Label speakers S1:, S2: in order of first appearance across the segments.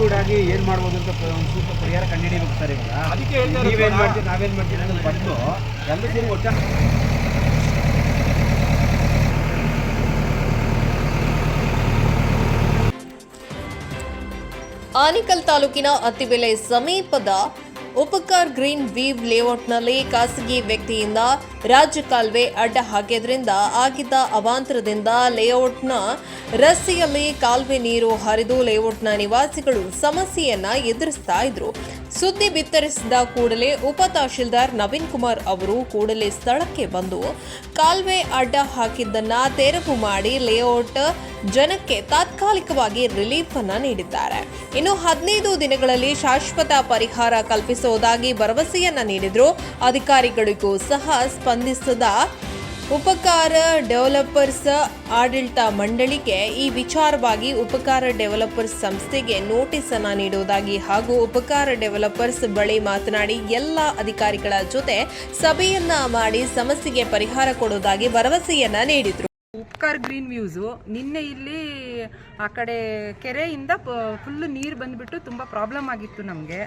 S1: Include ಆಗಿ ಏನ್ ಮಾಡ್ಬೋದು ಅಂತ ಒಂದು ಸೂಕ್ತ ಪರಿಹಾರ ಕಂಡುಹಿಡಿಬೇಕು ಸರ್ ಇವಾಗ
S2: ಅದಕ್ಕೆ
S1: ನೀವೇನ್. ಮಾಡ್ತೀರಿ ನಾವೇನ್ ಮಾಡ್ತೀರಿ ಅನ್ನೋದು ಬದಲು ಎಲ್ಲರೂ ಸೇರಿ ಒಟ್ಟ
S3: ಆನಿಕಲ್ ತಾಲೂಕಿನ ಅತ್ತಿಬೆಲೆ ಸಮೀಪದ ಉಪಕಾರ್ ಗ್ರೀನ್ ವೀವ್ ಲೇಔಟ್ನಲ್ಲಿ ಖಾಸಗಿ ವ್ಯಕ್ತಿಯಿಂದ ರಾಜ್ಯ ಕಾಲುವೆ ಅಡ್ಡ ಹಾಕಿದ್ರಿಂದ ಆಗಿದ್ದ ಅವಾಂತರದಿಂದ ಲೇಔಟ್ನ ರಸ್ತೆಯಲ್ಲಿ ಕಾಲುವೆ ನೀರು ಹರಿದು ಲೇಔಟ್ನ ನಿವಾಸಿಗಳು ಸಮಸ್ಯೆಯನ್ನ ಎದುರಿಸ್ತಾ ಇದ್ರು. ಸುದ್ದಿ ಬಿತ್ತರಿಸಿದ ಕೂಡಲೇ ಉಪ ತಹಶೀಲ್ದಾರ್ ನವೀನ್ ಕುಮಾರ್ ಅವರು ಕೂಡಲೇ ಸ್ಥಳಕ್ಕೆ ಬಂದು ಕಾಲ್ವೆ ಅಡ್ಡ ಹಾಕಿದ್ದನ್ನ ತೆರವು ಮಾಡಿ ಲೇಔಟ್ ಜನಕ್ಕೆ ತಾತ್ಕಾಲಿಕವಾಗಿ ರಿಲೀಫ್ ಅನ್ನ ನೀಡಿದ್ದಾರೆ. ಇನ್ನು ಹದಿನೈದು ದಿನಗಳಲ್ಲಿ ಶಾಶ್ವತ ಪರಿಹಾರ ಕಲ್ಪಿಸುವುದಾಗಿ ಭರವಸೆಯನ್ನ ನೀಡಿದ್ರು. ಅಧಿಕಾರಿಗಳಿಗೂ ಸಹ ಸ್ಪಂದಿಸದ ಉಪಕಾರ ಡೆವಲಪರ್ಸ್ ಆಡಳಿತ ಮಂಡಳಿಗೆ ಈ ವಿಚಾರವಾಗಿ ಉಪಕಾರ ಡೆವಲಪರ್ಸ್ ಸಂಸ್ಥೆಗೆ ನೋಟಿಸ್ ಅನ್ನ ನೀಡುವುದಾಗಿ ಹಾಗೂ ಉಪಕಾರ ಡೆವಲಪರ್ಸ್ ಬಳಿ ಮಾತನಾಡಿ ಎಲ್ಲ ಅಧಿಕಾರಿಗಳ ಜೊತೆ ಸಭೆಯನ್ನ ಮಾಡಿ ಸಮಸ್ಯೆಗೆ ಪರಿಹಾರ ಕೊಡುವುದಾಗಿ ಭರವಸೆಯನ್ನ ನೀಡಿದ್ರು.
S4: Upkar green views. ನಿನ್ನೆ ಇಲ್ಲಿ ಆ ಕಡೆ ಕೆರೆಯಿಂದ ಫುಲ್ ನೀರು ಬಂದ್ಬಿಟ್ಟು ತುಂಬ ಪ್ರಾಬ್ಲಮ್ ಆಗಿತ್ತು ನಮಗೆ.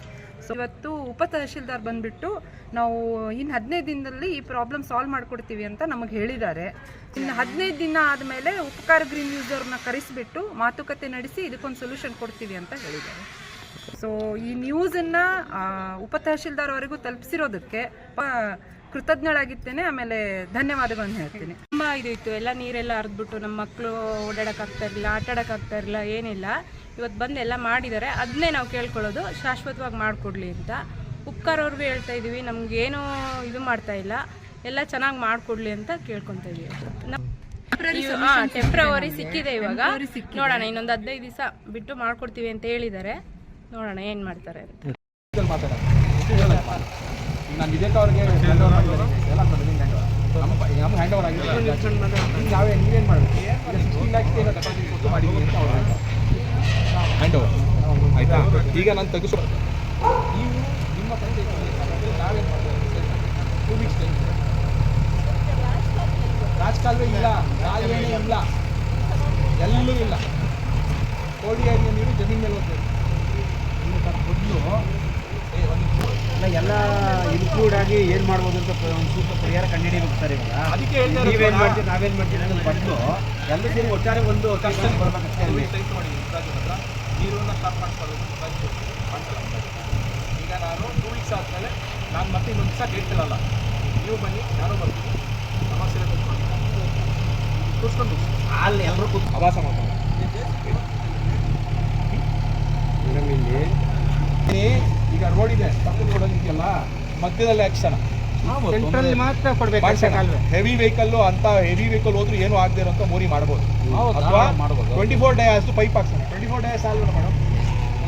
S4: ಸೊ ಇವತ್ತು ಉಪ ತಹಶೀಲ್ದಾರ್ ಬಂದ್ಬಿಟ್ಟು ನಾವು ಇನ್ನು ಹದಿನೈದು ದಿನದಲ್ಲಿ ಈ ಪ್ರಾಬ್ಲಮ್ ಸಾಲ್ವ್ ಮಾಡ್ಕೊಡ್ತೀವಿ ಅಂತ ನಮಗೆ ಹೇಳಿದ್ದಾರೆ. ಇನ್ನು ಹದಿನೈದು ದಿನ ಆದಮೇಲೆ ಉಪಕಾರ ಗ್ರೀನ್ ವ್ಯೂಸ್ ಅವ್ರನ್ನ ಕರೆಸಿಬಿಟ್ಟು ಮಾತುಕತೆ ನಡೆಸಿ ಇದಕ್ಕೊಂದು ಸೊಲ್ಯೂಷನ್ ಕೊಡ್ತೀವಿ ಅಂತ ಹೇಳಿದ್ದಾರೆ. ಸೊ ಈ ನ್ಯೂಸನ್ನು ಉಪ ತಹಶೀಲ್ದಾರ್ ಅವರಿಗೂ ತಲುಪಿಸಿರೋದಕ್ಕೆ ಕೃತಜ್ಞಳಾಗಿರ್ತೇನೆ. ಆಮೇಲೆ ಧನ್ಯವಾದಗಳನ್ನು ಹೇಳ್ತೀನಿ.
S5: ತುಂಬ ಇದು ಇತ್ತು. ಎಲ್ಲ ನೀರೆಲ್ಲ ಹರಿದ್ಬಿಟ್ಟು ನಮ್ಮ ಮಕ್ಕಳು ಓಡಾಡೋಕ್ಕಾಗ್ತಾ ಇರಲಿಲ್ಲ ಆಟ ಆಡೋಕ್ಕಾಗ್ತಾ ಇರಲಿಲ್ಲ ಏನಿಲ್ಲ. ಇವತ್ತು ಬಂದು ಎಲ್ಲ ಮಾಡಿದ್ದಾರೆ. ಅದನ್ನೇ ನಾವು ಕೇಳ್ಕೊಳ್ಳೋದು. ಶಾಶ್ವತವಾಗಿ ಮಾಡಿಕೊಡ್ಲಿ ಅಂತ. ಉಪ್ಕಾರ ಅವ್ರಿಗೂ ಹೇಳ್ತಾ ಇದ್ದೀವಿ. ನಮಗೇನು ಇದು ಮಾಡ್ತಾ ಇಲ್ಲ. ಎಲ್ಲ ಚೆನ್ನಾಗಿ ಮಾಡಿಕೊಡ್ಲಿ ಅಂತ ಕೇಳ್ಕೊತಾ ಇದೀವಿ ಟೆಂಪ್ರವರಿ ಸಿಕ್ಕಿದೆ ಇವಾಗ. ನೋಡೋಣ ಇನ್ನೊಂದು ಹದಿನೈದು ದಿವಸ ಬಿಟ್ಟು ಮಾಡ್ಕೊಡ್ತೀವಿ ಅಂತ ಹೇಳಿದ್ದಾರೆ. ನೋಡೋಣ ಏನು ಮಾಡ್ತಾರೆ ಅಂತ.
S2: ನಾನು ಅವ್ರಿಗೆ ಹ್ಯಾಂಡ್ ಓವರ್ ಎಲ್ಲ ನಮ್ಗೆ ಹ್ಯಾಂಡ್ ಓವರ್ ಆಗಿದೆ. ಈಗ ನಾವೇ ನೀವೇನು ಮಾಡಬೇಕು ಈಗ ಸಿಕ್ಸ್ಟೀನ್ ಲ್ಯಾಕ್ಸ್ ಏನೋ ಡೆಪಾಸಿಟ್ ಕೊಟ್ಟು ಮಾಡಿದ್ದೀವಿ ಅಂತ ಅವ್ರು ಹ್ಯಾಂಡ್ ಓವರ್ ಆಯಿತಾ? ಈಗ ನಾನು ತೆಗೆಸು ನೀವು ನಿಮ್ಮ ನಾವೇನು ಮಾಡಬೇಕು ಟೂ ವೀಕ್ಸ್ ಟೈಮ್ ರಾಜಕಾಲುವೆ ಇಲ್ಲ. ಕಾಲುವೆನೇ ಇಲ್ಲ. ಎಲ್ಲೂ ಇಲ್ಲ.
S1: ಅಲ್ಲ ಎಲ್ಲ ಇನ್ಕ್ಲೂಡ್ ಆಗಿ ಏನು ಮಾಡ್ಬೋದು ಅಂತ ಒಂದು ಸೂಕ್ತ ಪರಿಹಾರ ಕಂಡುಹಿಡಿಬೇಕು ಸರ್ ಇವಾಗ.
S2: ಅದಕ್ಕೆ
S1: ನೀವೇನು. ಮಾಡ್ತೀರಿ ನಾವೇನ್ ಮಾಡ್ತೀರಿ ಅನ್ನೋದು ಬದಲು ಎಲ್ಲ ಸೇರಿ ಒಟ್ಟಾರೆ ಒಂದು ಕಷ್ಟ ಬರ್ಬೇಕಷ್ಟೇ ಅಲ್ಲಿ.
S2: ನೀರನ್ನು ಸ್ಟಾಪ್ ಮಾಡ್ಕೊಳ್ಳೋದು ಈಗ ನಾನು ಟೂ ವೀಕ್ಸ್ ಆದಮೇಲೆ ನಾನು ಮತ್ತೆ ಇನ್ನೊಂದು ದಿವಸ ಡೇಟ್ ಇರಲ್ಲ ನೀವು ಬನ್ನಿ ನಾನು ಬರ್ತೀನಿ. ಸಮಸ್ಯೆ ಕೂತ್ಕೊಂಡು ಕೂತ್ಕೊಂಡು
S1: ಅಲ್ಲಿ ಎಲ್ಲರೂ ಕೂತ್
S2: ಆವಾಸ ಮಾಡ್ತಾರೆ
S1: ಮೇಡಮ್ ಇಲ್ಲಿ
S2: ಈಗ ರೋಡ್ ಇದೆ ಪಕ್ಕದ ರೋಡ್ ಇದೆಯಲ್ಲ ಮಧ್ಯದಲ್ಲಿ
S1: ಕೊಡ್ಬೇಕು
S2: ಹೆವಿ ವೆಹಿಕಲ್ ಅಂತ ಹೆವಿ ವೆಹಿಕಲ್ ಹೋದ್ರು ಏನು ಆಗದೆ ಇರೋ ಮೋರಿ
S1: ಮಾಡಬಹುದು
S2: ಅಥವಾ. ಟ್ವೆಂಟಿ ಫೋರ್ ಡೇ ಅಷ್ಟು pipe ಹಾಕ್ಸೋಣ. Twenty four day solve madam